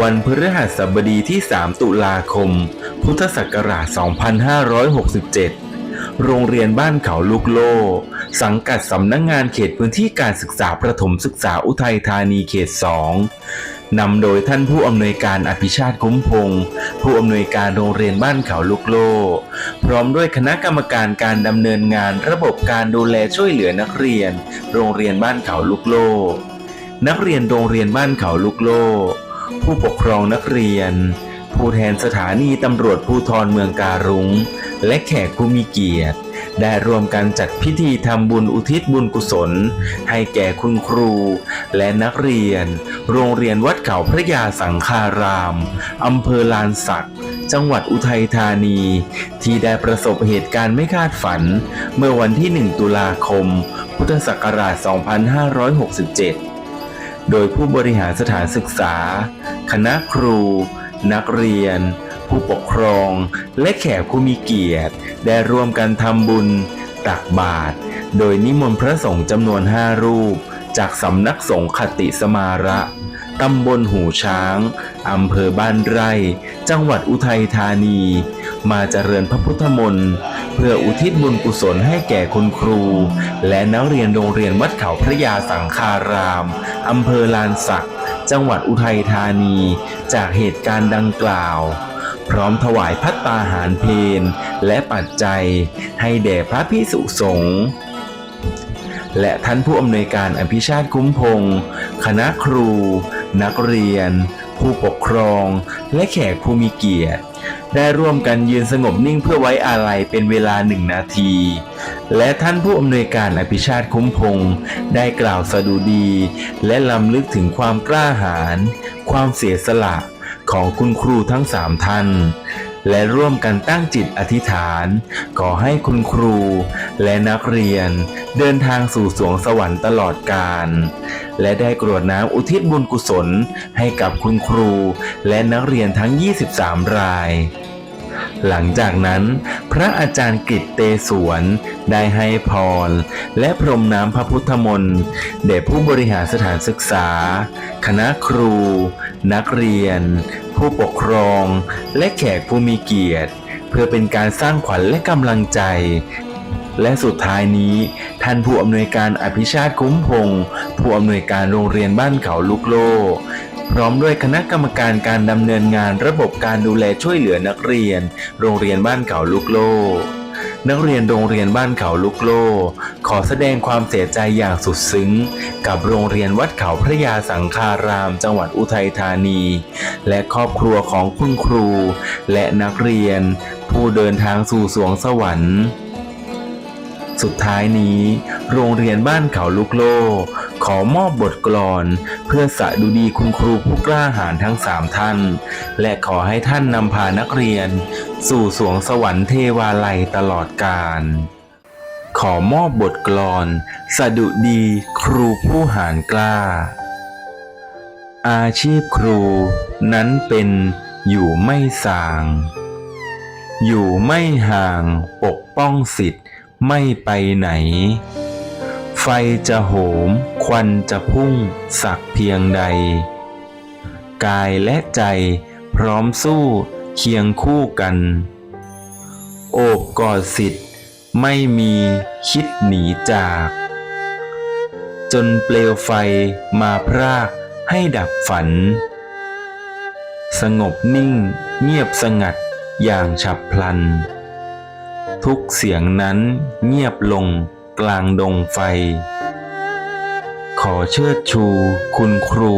วันพฤหัสบดีที่ 3 ตุลาคม พุทธศักราช 2567 โรงเรียนบ้านเขาลูกโล สังกัดสำนักงงานเขตพื้นที่การศึกษาประถมศึกษาอุทัยธานีเขต 2 นำโดยท่านผู้อำนวยการอภิชาติคุ้มพงศ์ผู้อำนวยการโรงเรียนบ้านเขาลูกโล พร้อมด้วยคณะกรรมการการดำเนินงานระบบการดูแลช่วยเหลือนักเรียน โรงเรียนบ้านเขาลูกโล นักเรียนโรงเรียนบ้านเขาลูกโล ผู้ปกครองนักเรียน ผู้แทนสถานีตำรวจภูธรเมืองการุงและแขกผู้มีเกียรติ ได้รวมกันจัดพิธีทำบุญอุทิศบุญกุศล ให้แก่คุณครู และนักเรียน โรงเรียนวัดเขาพระยาสังฆารามอำเภอลานสักจังหวัดอุทัยธานี ที่ได้ประสบเหตุการณ์ไม่คาดฝัน เมื่อวันที่ 1 ตุลาคม พุทธศักราช 2567 โดยผู้บริหารสถานศึกษา คณะครู นักเรียน ผู้ปกครอง และแขกผู้มีเกียรติ ได้ร่วมกันทำบุญ ตักบาตรโดยนิมนต์พระสงฆ์จำนวนห้ารูป จากสำนักสงฆ์คติสมาระตำบลหูช้าง อำเภอบ้านไร่ จังหวัดอุทัยธานี มาเจริญพระพุทธมนต์ เพื่ออุทิศบุญกุศลให้แก่คุณครู และนักเรียนโรงเรียนวัดเขาพระยาสังฆารามอำเภอลานสัก จังหวัดอุทัยธานี จากเหตุการณ์ดังกล่าว พร้อมถวายพัตตาหารเพนและปัจจัย ให้แด่พระพิสุสงฆ์และท่านผู้อำนวยการอภิชาติคุ้มพงศ์คณะครู นักเรียน ผู้ปกครอง และแขกผู้มีเกียรติ ได้ร่วมกันยืนสงบนิ่งเพื่อไว้อาลัยเป็นเวลาหนึ่งนาที และท่านผู้อำนวยการอภิชาติคุ้มพงศ์ได้กล่าวสดุดี และลำลึกถึงความกล้าหาญความเสียสละของคุณครูทั้งสามท่าน และร่วมกันตั้งจิตอธิษฐานขอให้คุณครูและนักเรียนเดินทางสู่สวงสวรรค์ตลอดกาลและได้กรวดน้ำอุทิศบุญกุศลให้กับคุณครูและนักเรียนทั้ง 23 รายหลังจากนั้น พระอาจารย์กฤษเตสวนได้ให้พร และพรมน้ำพระพุทธมนต์แด่ผู้บริหารสถานศึกษา คณะครู นักเรียน ผู้ปกครองและแขกผู้มีเกียรติ เพื่อเป็นการสร้างขวัญและกำลังใจ และสุดท้ายนี้ ท่านผู้อำนวยการอภิชาติคุ้มพงศ์ผู้อำนวยการโรงเรียนบ้านเขาลูกโลพร้อมด้วยคณะกรรมการการดำเนินงานระบบการดูแลช่วยเหลือนักเรียน โรงเรียนบ้านเขาลูกโล นักเรียนโรงเรียนบ้านเขาลุกโล ขอแสดงความเสียใจอย่างสุดซึ้ง กับโรงเรียนวัดเขาพระยาสังคาราม จังหวัดอุทัยธานี และครอบครัวของคุณครู และนักเรียน ผู้เดินทางสู่สวงสวรรค์ สุดท้ายนี้ โรงเรียนบ้านเขาลุกโล ขอมอบบทกลอน เพื่อสะดุดีคุณครูผู้กล้าหาญทั้งสามท่าน และขอให้ท่านนำพานักเรียน สู่สวงสวรรค์เทวาลัยตลอดกาลขอมอบบทกลอน สะดุดีครูผู้หาญกล้า อาชีพครู นั้นเป็นอยู่ไม่สาง อยู่ไม่ห่างปกป้องสิทธิ์ไม่ไปไหน ไฟจะโหม ควันจะพุ่งสักเพียงใด กายและใจพร้อมสู้เคียงคู่กัน โอบกอดสิทธิ์ไม่มีคิดหนีจาก จนเปลวไฟมาพรากให้ดับฝัน สงบนิ่งเงียบสงัดอย่างฉับพลัน ทุกเสียงนั้นเงียบลงกลางดงไฟ อเชิดชู คุณครู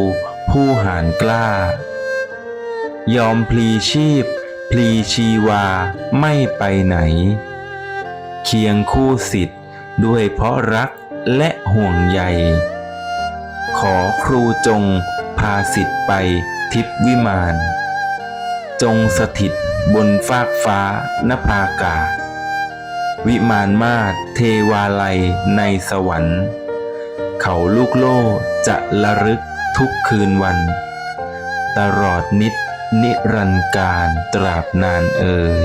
ผู้หารกล้า ยอมพลีชีพ พลีชีวาไม่ไปไหน เคียงคู่สิทธิ์ด้วยเพราะรักและห่วงใย ขอครูจงพาสิทธิ์ไปทิพวิมาน จงสถิตบนฟากฟ้านภากาศวิมานมาศเทวาลัยในสวรรค์ เขาลูกโลจะละลึกทุกคืนวัน ตลอดนิดนิรันการตราบนานเอ่ย